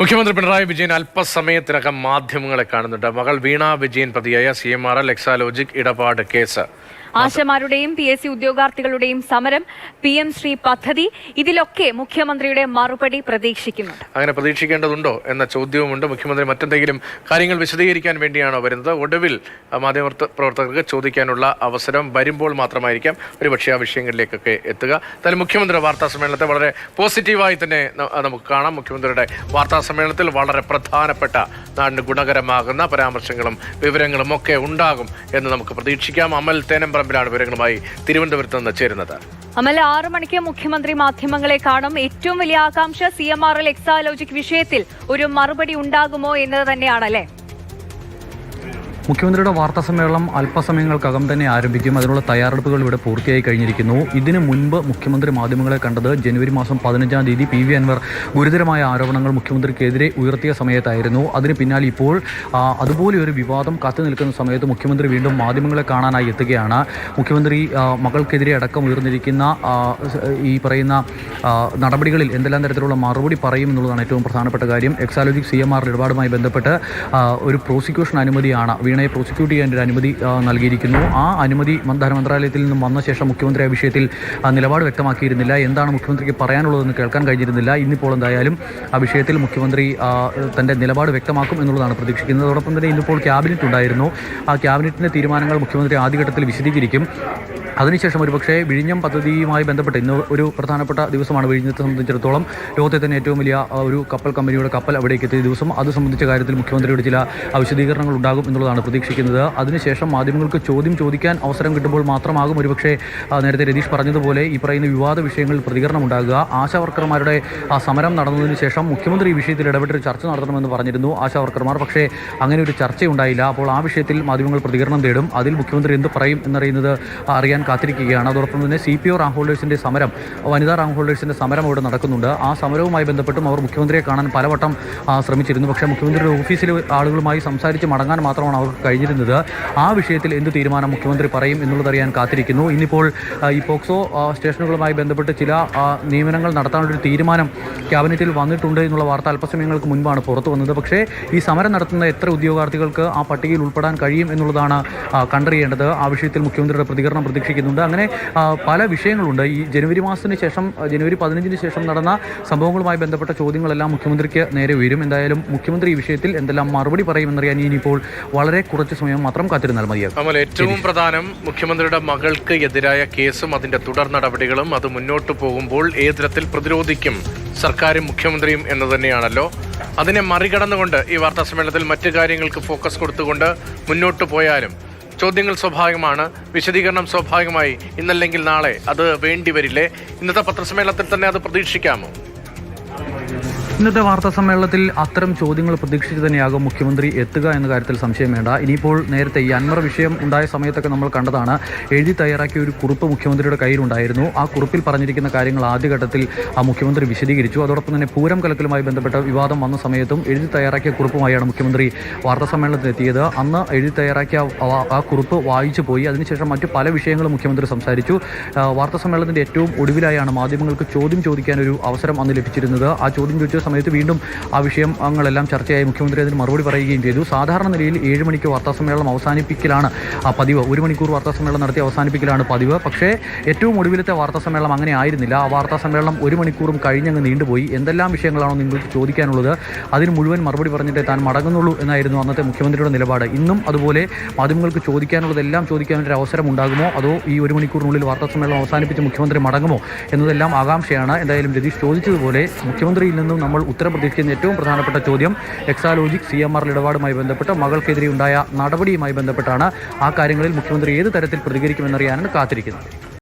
മുഖ്യമന്ത്രി പിണറായി വിജയൻ അല്പസമയത്തിനകം മാധ്യമങ്ങളെ കാണുന്നുണ്ട്. മകൾ വീണ വിജയൻ പ്രതിയായ C M R L Exalogic ഇടപാട് കേസ്. ആശമാരുടെയും പി എസ് സി ഉദ്യോഗാർത്ഥികളുടെയും സമരം പി എം ശ്രീ പദ്ധതി ഇതിലൊക്കെ മുഖ്യമന്ത്രിയുടെ മറുപടി പ്രതീക്ഷിക്കുന്നുണ്ട്. അങ്ങനെ പ്രതീക്ഷിക്കേണ്ടതുണ്ടോ എന്ന ചോദ്യവുമുണ്ട്. മുഖ്യമന്ത്രി മറ്റെന്തെങ്കിലും കാര്യങ്ങൾ വിശദീകരിക്കാൻ വേണ്ടിയാണോ വരുന്നത്? ഒടുവിൽ മാധ്യമ പ്രവർത്തകർക്ക് ചോദിക്കാനുള്ള അവസരം വരുമ്പോൾ മാത്രമായിരിക്കാം ഒരുപക്ഷെ ആ വിഷയങ്ങളിലേക്കൊക്കെ എത്തുക. എന്തായാലും മുഖ്യമന്ത്രിയുടെ വാർത്താ സമ്മേളനത്തെ വളരെ പോസിറ്റീവായി തന്നെ നമുക്ക് കാണാം. മുഖ്യമന്ത്രിയുടെ വാർത്താ സമ്മേളനത്തിൽ വളരെ പ്രധാനപ്പെട്ട നാടിന് ഗുണകരമാകുന്ന പരാമർശങ്ങളും വിവരങ്ങളും ഒക്കെ ഉണ്ടാകും എന്ന് നമുക്ക് പ്രതീക്ഷിക്കാം. അമൽ തേനമ്പറമ്പിലാണ് വിവരങ്ങളുമായി തിരുവനന്തപുരത്ത് നിന്ന് ചേരുന്നത്. അമൽ ആറു മണിക്ക് മുഖ്യമന്ത്രി മാധ്യമങ്ങളെ കാണും. ഏറ്റവും വലിയ ആകാംക്ഷ C M R L Exalogic വിഷയത്തിൽ ഒരു മറുപടി ഉണ്ടാകുമോ എന്നത് തന്നെയാണല്ലേ? മുഖ്യമന്ത്രിയുടെ വാർത്താ സമ്മേളനം അല്പസമയങ്ങൾക്കകം തന്നെ ആരംഭിക്കും. അതിനുള്ള തയ്യാറെടുപ്പുകൾ ഇവിടെ പൂർത്തിയായി കഴിഞ്ഞിരിക്കുന്നു. ഇതിനു മുൻപ് മുഖ്യമന്ത്രി മാധ്യമങ്ങളെ കണ്ടത് ജനുവരി മാസം പതിനഞ്ചാം തീയതി പി വി അൻവർ ഗുരുതരമായ ആരോപണങ്ങൾ മുഖ്യമന്ത്രിക്കെതിരെ ഉയർത്തിയ സമയത്തായിരുന്നു. അതിന് പിന്നാലെ ഇപ്പോൾ അതുപോലെ ഒരു വിവാദം കാത്തു നിൽക്കുന്ന സമയത്ത് മുഖ്യമന്ത്രി വീണ്ടും മാധ്യമങ്ങളെ കാണാനായി എത്തുകയാണ്. മുഖ്യമന്ത്രി മകൾക്കെതിരെ അടക്കം ഉയർന്നിരിക്കുന്ന ഈ പറയുന്ന നടപടികളിൽ എന്തെല്ലാം തരത്തിലുള്ള മറുപടി പറയും എന്നുള്ളതാണ് ഏറ്റവും പ്രധാനപ്പെട്ട കാര്യം. എക്സാലോജിക് സി എം ആറിന്റെ ഇടപാടുമായി ബന്ധപ്പെട്ട് ഒരു പ്രോസിക്യൂഷൻ അനുമതിയാണ് വീണയെ പ്രോസിക്യൂട്ട് ചെയ്യാൻ ഒരു അനുമതി നൽകിയിരിക്കുന്നു. ആ അനുമതി ധനമന്ത്രാലയത്തിൽ നിന്നും വന്ന ശേഷം മുഖ്യമന്ത്രി ആ വിഷയത്തിൽ നിലപാട് വ്യക്തമാക്കിയിരുന്നില്ല. എന്താണ് മുഖ്യമന്ത്രിക്ക് പറയാനുള്ളതെന്ന് കേൾക്കാൻ കഴിഞ്ഞിരുന്നില്ല. ഇന്നിപ്പോൾ എന്തായാലും ആ വിഷയത്തിൽ മുഖ്യമന്ത്രി തന്റെ നിലപാട് വ്യക്തമാക്കും എന്നുള്ളതാണ് പ്രതീക്ഷിക്കുന്നത്. അതോടൊപ്പം തന്നെ ഇന്നിപ്പോൾ ക്യാബിനറ്റ് ഉണ്ടായിരുന്നു. ആ ക്യാബിനറ്റിന്റെ തീരുമാനങ്ങൾ മുഖ്യമന്ത്രി ആദ്യഘട്ടത്തിൽ വിശദീകരിക്കും. അതിനുശേഷം ഒരുപക്ഷേ വിഴിഞ്ഞം പദ്ധതിയുമായി ബന്ധപ്പെട്ട് ഇന്ന് ഒരു പ്രധാനപ്പെട്ട ദിവസമാണ് വിഴിഞ്ഞത്തെ സംബന്ധിച്ചിടത്തോളം ലോകത്തെ തന്നെ ഏറ്റവും വലിയ ഒരു കപ്പൽ കമ്പനിയുടെ കപ്പൽ അവിടേക്ക് എത്തിയ ദിവസം. അത് സംബന്ധിച്ച കാര്യത്തിൽ മുഖ്യമന്ത്രിയുടെ ചില വിശദീകരണങ്ങൾ ഉണ്ടാകും എന്നുള്ളതാണ് പ്രതീക്ഷിക്കുന്നത്. അതിനുശേഷം മാധ്യമങ്ങൾക്ക് ചോദ്യം ചോദിക്കാൻ അവസരം കിട്ടുമ്പോൾ മാത്രമാകും ഒരുപക്ഷേ നേരത്തെ രതീഷ് പറഞ്ഞതുപോലെ ഈ പറയുന്ന വിവാദ വിഷയങ്ങളിൽ പ്രതികരണം ഉണ്ടാകുക. ആശാവർക്കർമാരുടെ ആ സമരം നടന്നതിന് ശേഷം മുഖ്യമന്ത്രി ഈ വിഷയത്തിൽ ഇടപെട്ടൊരു ചർച്ച നടത്തണമെന്ന് പറഞ്ഞിരുന്നു ആശാവർക്കർമാർ. പക്ഷേ അങ്ങനെ ഒരു ചർച്ചയുണ്ടായില്ല. അപ്പോൾ ആ വിഷയത്തിൽ മാധ്യമങ്ങൾ പ്രതികരണം തേടും. അതിൽ മുഖ്യമന്ത്രി എന്ത് പറയും എന്നറിയുന്നത് അറിയാൻ കാത്തിരിക്കുകയാണ്. അതോടൊപ്പം തന്നെ സി പി ഒ റാങ്ക് ഹോൾഡേഴ്സിന്റെ സമരം വനിതാ റാങ്ക് ഹോൾഡേഴ്സിന്റെ സമരം അവിടെ നടക്കുന്നുണ്ട്. ആ സമരവുമായി ബന്ധപ്പെട്ടും അവർ മുഖ്യമന്ത്രിയെ കാണാൻ പലവട്ടം ശ്രമിച്ചിരുന്നു. പക്ഷേ മുഖ്യമന്ത്രിയുടെ ഓഫീസിലെ ആളുകളുമായി സംസാരിച്ച് മടങ്ങാൻ മാത്രമാണ് അവർക്ക് കഴിഞ്ഞിരുന്നത്. ആ വിഷയത്തിൽ എന്ത് തീരുമാനം മുഖ്യമന്ത്രി പറയും എന്നുള്ളതറിയാൻ കാത്തിരിക്കുന്നു. ഇന്നിപ്പോൾ ഈ പോക്സോ സ്റ്റേഷനുകളുമായി ബന്ധപ്പെട്ട് ചില നിയമനങ്ങൾ നടത്താനുള്ളൊരു തീരുമാനം ക്യാബിനറ്റിൽ വന്നിട്ടുണ്ട് എന്നുള്ള വാർത്ത അല്പസമയങ്ങൾക്ക് മുൻപാണ് പുറത്തു വന്നത്. പക്ഷേ ഈ സമരം നടത്തുന്ന എത്ര ഉദ്യോഗാർത്ഥികൾക്ക് ആ പട്ടികയിൽ ഉൾപ്പെടാൻ കഴിയും എന്നുള്ളതാണ് കണ്ടറിയേണ്ടത്. ആ വിഷയത്തിൽ മുഖ്യമന്ത്രിയുടെ പ്രതികരണം പ്രതീക്ഷിക്കുന്നുണ്ട് അങ്ങനെ പല വിഷയങ്ങളുണ്ട്. ഈ ജനുവരി മാസത്തിന് ശേഷം ജനുവരി പതിനഞ്ചിന് ശേഷം നടന്ന സംഭവങ്ങളുമായി ബന്ധപ്പെട്ട ചോദ്യങ്ങളെല്ലാം മുഖ്യമന്ത്രിക്ക് നേരെ ഉയരും എന്തായാലും മുഖ്യമന്ത്രി ഈ വിഷയത്തിൽ എന്തെല്ലാം മറുപടി പറയുമെന്നറിയാൻ ഇനിയിപ്പോൾ വളരെ കുറച്ച് സമയം മാത്രം കാത്തിരുന്നാൽ മതിയാകും. അമൽ ഏറ്റവും പ്രധാനം മുഖ്യമന്ത്രിയുടെ മകൾക്ക് എതിരായ കേസും അതിന്റെ തുടർ നടപടികളും അത് മുന്നോട്ട് പോകുമ്പോൾ ഏത് തരത്തിൽ പ്രതിരോധിക്കും സർക്കാരും മുഖ്യമന്ത്രിയും എന്ന് തന്നെയാണല്ലോ. അതിനെ മറികടന്നുകൊണ്ട് ഈ വാർത്താ സമ്മേളനത്തിൽ മറ്റു കാര്യങ്ങൾക്ക് ഫോക്കസ് കൊടുത്തുകൊണ്ട് മുന്നോട്ട് പോയാലും ചോദ്യങ്ങൾ സ്വാഭാവികമാണ്. വിശദീകരണം സ്വാഭാവികമായി ഇന്നല്ലെങ്കിൽ നാളെ അത് വേണ്ടി വരില്ലേ? ഇന്നത്തെ പത്രസമ്മേളനത്തിൽ തന്നെ അത് പ്രതീക്ഷിക്കാമോ? ഇന്നത്തെ വാർത്താ സമ്മേളനത്തിൽ അത്തരം ചോദ്യങ്ങൾ പ്രതീക്ഷിച്ച് തന്നെയാകും മുഖ്യമന്ത്രി എത്തുക എന്ന കാര്യത്തിൽ സംശയം വേണ്ട. ഇനിയിപ്പോൾ നേരത്തെ ഈ അൻവർ വിഷയം ഉണ്ടായ സമയത്തൊക്കെ നമ്മൾ കണ്ടതാണ്. എഴുതി തയ്യാറാക്കിയ ഒരു കുറിപ്പ് മുഖ്യമന്ത്രിയുടെ കയ്യിലുണ്ടായിരുന്നു. ആ കുറിപ്പിൽ പറഞ്ഞിരിക്കുന്ന കാര്യങ്ങൾ ആദ്യഘട്ടത്തിൽ ആ മുഖ്യമന്ത്രി വിശദീകരിച്ചു. അതോടൊപ്പം തന്നെ പൂരം കലക്കലുമായി ബന്ധപ്പെട്ട വിവാദം വന്ന സമയത്തും എഴുതി തയ്യാറാക്കിയ കുറിപ്പുമായാണ് മുഖ്യമന്ത്രി വാർത്താ സമ്മേളനത്തിൽ എത്തിയത്. അന്ന് എഴുതി തയ്യാറാക്കിയ ആ കുറിപ്പ് വായിച്ചു പോയി. അതിനുശേഷം മറ്റ് പല വിഷയങ്ങളും മുഖ്യമന്ത്രി സംസാരിച്ചു. വാർത്താ സമ്മേളനത്തിന്റെ ഏറ്റവും ഒടുവിലായാണ് മാധ്യമങ്ങൾക്ക് ചോദ്യം ചോദിക്കാൻ ഒരു അവസരം അന്ന് ലഭിച്ചിരുന്നത്. ആ ചോദ്യം ചോദിച്ച സമയത്ത് വീണ്ടും ആ വിഷയങ്ങളെല്ലാം ചർച്ചയായി മുഖ്യമന്ത്രി അതിന് മറുപടി പറയുകയും ചെയ്തു. സാധാരണ നിലയിൽ ഏഴ് മണിക്ക് വാർത്താ സമ്മേളനം അവസാനിപ്പിക്കലാണ് ആ പതിവ്. ഒരു മണിക്കൂർ വാർത്താ സമ്മേളനം നടത്തി അവസാനിപ്പിക്കലാണ് പതിവ്. പക്ഷേ ഏറ്റവും ഒടുവിലത്തെ വാർത്താ സമ്മേളനം അങ്ങനെ ആയിരുന്നില്ല. ആ വാർത്താ സമ്മേളനം ഒരു മണിക്കൂറും കഴിഞ്ഞങ്ങ് നീണ്ടുപോയി. എന്തെല്ലാം വിഷയങ്ങളാണോ നിങ്ങൾക്ക് ചോദിക്കാനുള്ളത് അതിന് മുഴുവൻ മറുപടി പറഞ്ഞിട്ടേ താൻ മടങ്ങുന്നുള്ളൂ എന്നായിരുന്നു അന്നത്തെ മുഖ്യമന്ത്രിയുടെ നിലപാട്. ഇന്നും അതുപോലെ മാധ്യമങ്ങൾക്ക് ചോദിക്കാനുള്ളതെല്ലാം ചോദിക്കാൻ ഒരു അവസരം ഉണ്ടാകുമോ? അതോ ഈ ഒരു മണിക്കൂറിനുള്ളിൽ വാർത്താ സമ്മേളനം അവസാനിപ്പിച്ച് മുഖ്യമന്ത്രി മടങ്ങുമോ? എന്നതെല്ലാം ആകാംക്ഷയാണ്. എന്തായാലും രതീഷ് ചോദിച്ചതുപോലെ മുഖ്യമന്ത്രിയിൽ നിന്നും നമ്മൾ പ്രതീക്ഷിക്കുന്ന ഏറ്റവും പ്രധാനപ്പെട്ട ചോദ്യം എക്സാലോജിക് സി എം ആർ ഇടപാടുമായി ബന്ധപ്പെട്ട് മകൾക്കെതിരെ ഉണ്ടായ നടപടിയുമായി ബന്ധപ്പെട്ടാണ് ആ കാര്യങ്ങളിൽ മുഖ്യമന്ത്രി ഏത് തരത്തിൽ പ്രതികരിക്കുമെന്നറിയാനാണ് കാത്തിരിക്കുന്നത്.